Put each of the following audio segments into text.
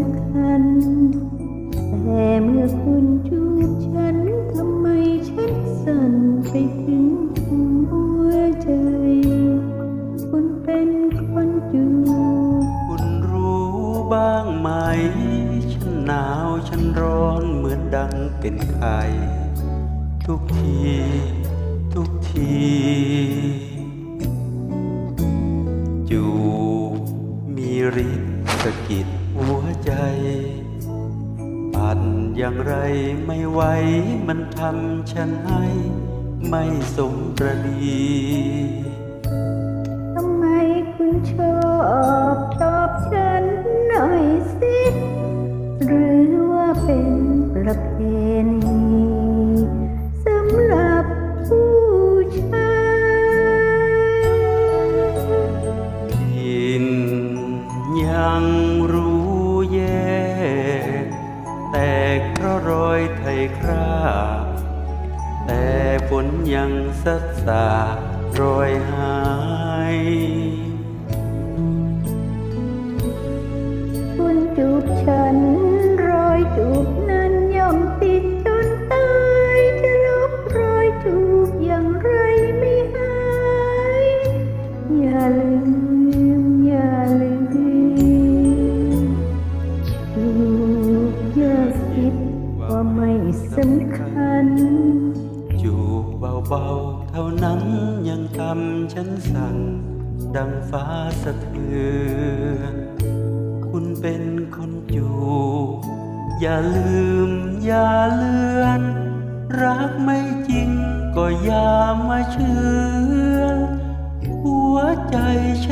ำคัญ แต่เมื่อคุณจูบฉันทำไมฉันสั่นไปถึงหัวใจ คุณเป็นคนจูบคุณรู้บ้างไหม ฉันหนาวฉันร้อนเหมือนดังเป็นไข่ทุกทีทุกทีจูบมีฤทธิ์สะกิด หัวใจปั่นอย่างไรไม่ไหวมันทำฉันให้ไม่สมประดีทำไมคุณชอบตอบฉันหน่อยสิ หรือว่าเป็นประเพณีสำหรับผู้ชายทินยังรู้ แย่แต่เพราะรอยไทยคราบแต่ฝนยังสัดสารอยหาย เบาๆ เท่านั้นยังทำฉันสั่นดังฟ้าสะเทือน คุณเป็นคนจูบอย่าลืมอย่าเลือน รักไม่จริงก็อย่ามาเชื่อหัวใจฉัน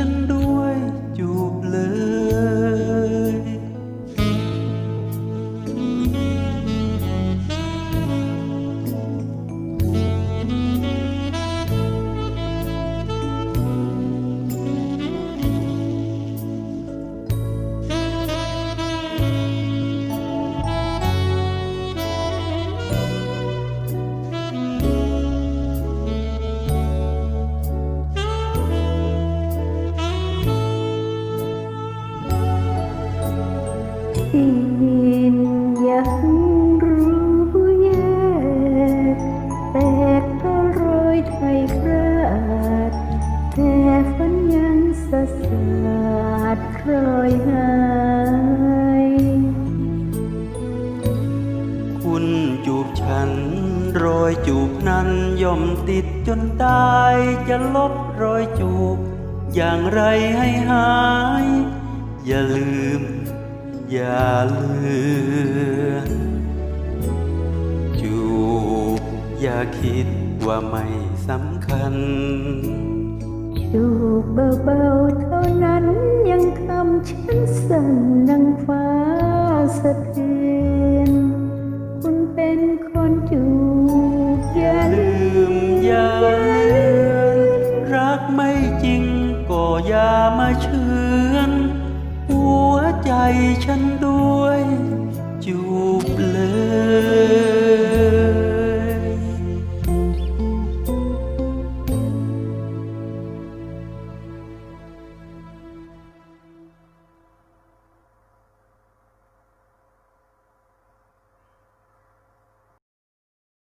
ฝันยังสะสาดรอยหายคุณจูบฉัน รอยจูบนั้นย่อมติดจนตายจะลบรอยจูบ อย่างไรให้หาย อย่าลืม อย่าลือนจูบอย่าคิดว่าไม่สำคัญ จูบเบาๆเท่านั้นยังทำฉันสั่นดังฟ้าสะเทือนคุณเป็นคนจูบอย่าลืมมอย่าเลือนรักไม่จริงก็อย่ามาเชื่อนหัวใจฉันด้วยจูบเลย